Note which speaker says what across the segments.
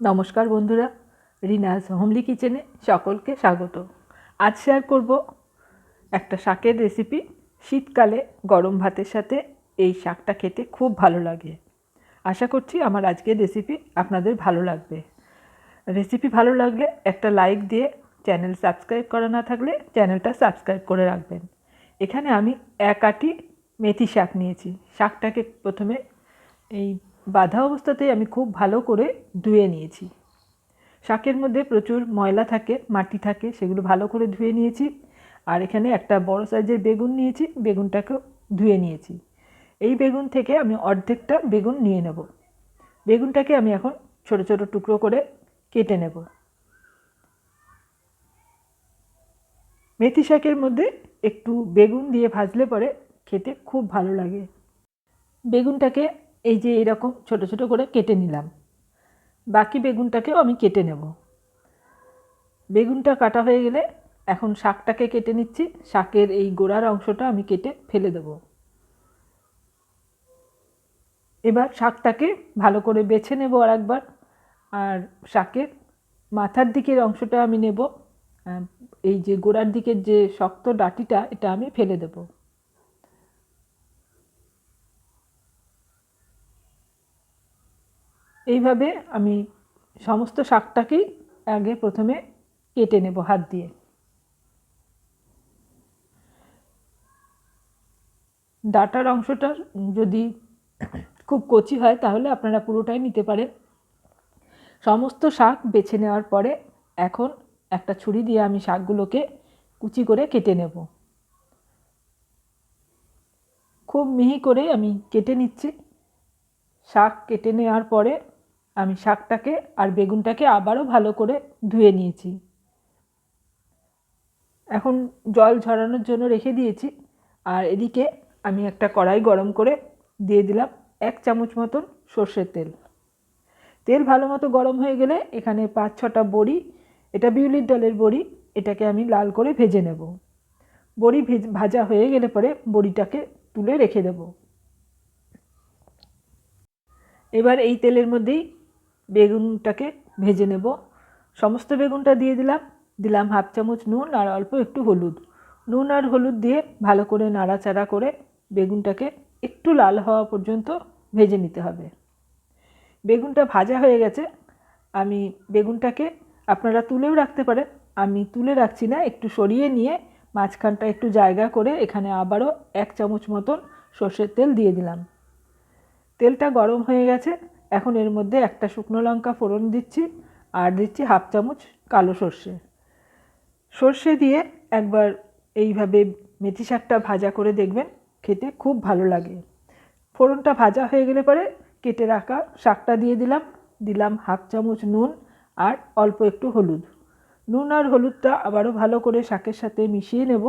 Speaker 1: নমস্কার বন্ধুরা রিনাস হোমলি কিচেনে সকলকে স্বাগত। আজ শেয়ার করব একটা শাকের রেসিপি শীতকালে গরম ভাতের সাথে এই শাকটা খেতে খুব ভালো লাগে। আশা করছি আমার আজকের রেসিপি আপনাদের ভালো লাগবে। রেসিপি ভালো লাগলে একটা লাইক দিয়ে চ্যানেল সাবস্ক্রাইব করা না থাকলে চ্যানেলটা সাবস্ক্রাইব করে রাখবেন। এখানে আমি এক আটি মেথি শাক নিয়েছি। শাকটাকে প্রথমে এই বাঁধা অবস্থাতেই আমি খুব ভালো করে ধুয়ে নিয়েছি। শাকের মধ্যে প্রচুর ময়লা থাকে, মাটি থাকে, সেগুলো ভালো করে ধুয়ে নিয়েছি। আর এখানে একটা বড় সাইজের বেগুন নিয়েছি, বেগুনটাকেও ধুয়ে নিয়েছি। এই বেগুন থেকে আমি অর্ধেকটা বেগুন নিয়ে নেব। বেগুনটাকে আমি এখন ছোট ছোট টুকরো করে কেটে নেব। মেথি শাকের মধ্যে একটু বেগুন দিয়ে ভাজলে পরে খেতে খুব ভালো লাগে। বেগুনটাকে এই যে এরকম ছোট ছোট করে কেটে নিলাম। বাকি বেগুনটাকেও আমি কেটে নেব। বেগুনটা কাটা হয়ে গেলে এখন শাকটাকে কেটে নিচ্ছি। শাকের এই গোড়ার অংশটা আমি কেটে ফেলে দেব। এবার শাকটাকে ভালো করে বেছে নেব আর একবার আর শাকের মাথার দিকের অংশটা আমি নেব। এই যে গোড়ার দিকের যে শক্ত ডাটিটা, এটা আমি ফেলে দেবো। এইভাবে আমি সমস্ত শাকটাকেই আগে প্রথমে কেটে নেব হাত দিয়ে। ডাটার অংশটা যদি খুব কচি হয়, তাহলে আপনারা পুরোটাই নিতে পারেন। সমস্ত শাক বেছে নেওয়ার পরে এখন একটা ছুরি দিয়ে আমি শাকগুলোকে কুচি করে কেটে নেব। খুব মিহি করে আমি কেটে নিচ্ছি। শাক কেটে নেওয়ার পরে আমি শাকটাকে আর বেগুনটাকে আবারও ভালো করে ধুয়ে নিয়েছি। এখন জল ঝরানোর জন্য রেখে দিয়েছি। আর এদিকে আমি একটা কড়াই গরম করে দিয়ে দিলাম এক চামচ মতন সর্ষের তেল। তেল ভালো মতো গরম হয়ে গেলে এখানে পাঁচ ছটা বড়ি, এটা বিউলির ডালের বড়ি, এটাকে আমি লাল করে ভেজে নেব। বড়ি ভাজা হয়ে গেলে পরে বড়িটাকে তুলে রেখে দেব। এবার এই তেলের মধ্যেই বেগুনটাকে ভেজে নেব। সমস্ত বেগুনটা দিয়ে দিলাম। দিলাম হাফ চামচ নুন আর অল্প একটু হলুদ। নুন আর হলুদ দিয়ে ভালো করে নাড়াচাড়া করে বেগুনটাকে একটু লাল হওয়া পর্যন্ত ভেজে নিতে হবে। বেগুনটা ভাজা হয়ে গেছে। আমি বেগুনটাকে আপনারা তুলেও রাখতে পারেন। আমি তুলে রাখছি না, একটু সরিয়ে নিয়ে মাঝখানটা একটু জায়গা করে এখানে আবারও এক চামচ মতন সর্ষের তেল দিয়ে দিলাম। তেলটা গরম হয়ে গেছে। এখন এর মধ্যে একটা শুকনো লঙ্কা ফোড়ন দিচ্ছি আর দিচ্ছি হাফ চামচ কালো সর্ষে। সর্ষে দিয়ে একবার এইভাবে মেথি শাকটা ভাজা করে দেখবেন, খেতে খুব ভালো লাগে। ফোড়নটা ভাজা হয়ে গেলে পরে কেটে রাখা শাকটা দিয়ে দিলাম দিলাম হাফ চামচ নুন আর অল্প একটু হলুদ। নুন আর হলুদটা আবারও ভালো করে শাকের সাথে মিশিয়ে নেব,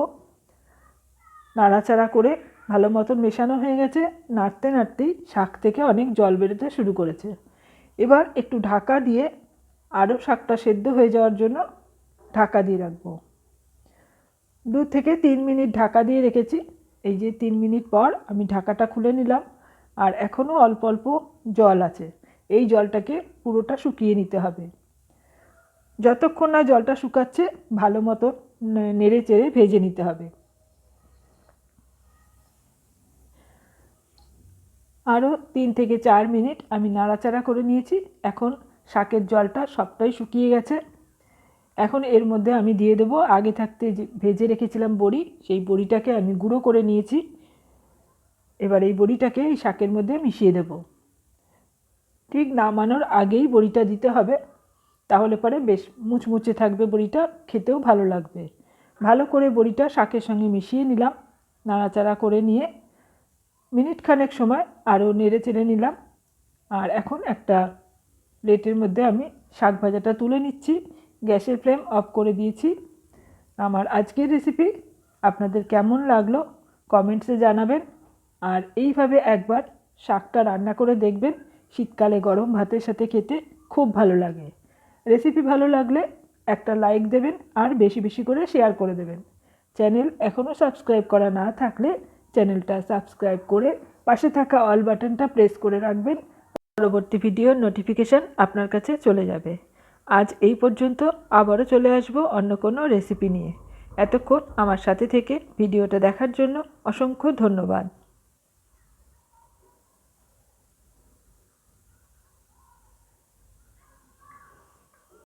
Speaker 1: নাড়াচাড়া করে ভালো মতন মেশানো হয়ে গেছে, নাড়তে নাড়তেই শাক থেকে অনেক জল বেরোতে শুরু করেছে। এবার একটু ঢাকা দিয়ে আরও শাকটা সেদ্ধ হয়ে যাওয়ার জন্য ঢাকা দিয়ে রাখব। দু থেকে তিন মিনিট ঢাকা দিয়ে রেখেছি। এই যে তিন মিনিট পর আমি ঢাকাটা খুলে নিলাম আর এখনও অল্প অল্প জল আছে। এই জলটাকে পুরোটা শুকিয়ে নিতে হবে। যতক্ষণ না জলটা শুকাচ্ছে, ভালো মতো নেড়ে চেড়ে ভেজে নিতে হবে আরও তিন থেকে চার মিনিট আমি নাড়াচাড়া করে নিয়েছি। এখন শাকের জলটা সবটাই শুকিয়ে গেছে। এখন এর মধ্যে আমি দিয়ে দেবো আগে থাকতে যে ভেজে রেখেছিলাম বড়ি, সেই বড়িটাকে আমি গুঁড়ো করে নিয়েছি। এবার এই বড়িটাকে এই শাকের মধ্যে মিশিয়ে দেব। ঠিক নামানোর আগেই বড়িটা দিতে হবে। তাহলে পরে বেশ মুচমুচে থাকবে বড়িটা, খেতেও ভালো লাগবে। ভালো করে বড়িটা শাকের সঙ্গে মিশিয়ে নিলাম। নাড়াচাড়া করে নিয়ে মিনিট খানেক সময় আরও নেড়ে চেড়ে নিলাম। আর এখন একটা প্লেটের মধ্যে আমি শাক ভাজাটা তুলে নিচ্ছি। গ্যাসের ফ্লেম অফ করে দিয়েছি। আমার আজকের রেসিপি আপনাদের কেমন লাগল কমেন্টসে জানাবেন। আর এইভাবে একবার শাকটা রান্না করে দেখবেন, শীতকালে গরম ভাতের সাথে খেতে খুব ভালো লাগে। রেসিপি ভালো লাগলে একটা লাইক দেবেন আর বেশি বেশি করে শেয়ার করে দেবেন। চ্যানেল এখনও সাবস্ক্রাইব করা না থাকলে চ্যানেলটা সাবস্ক্রাইব করে পাশে থাকা অল বাটনটা প্রেস করে রাখবেন। পরবর্তী ভিডিওর নোটিফিকেশান আপনার কাছে চলে যাবে। আজ এই পর্যন্ত আবারও চলে আসব অন্য কোনো রেসিপি নিয়ে। এতক্ষণ আমার সাথে থেকে ভিডিওটা দেখার জন্য অসংখ্য ধন্যবাদ।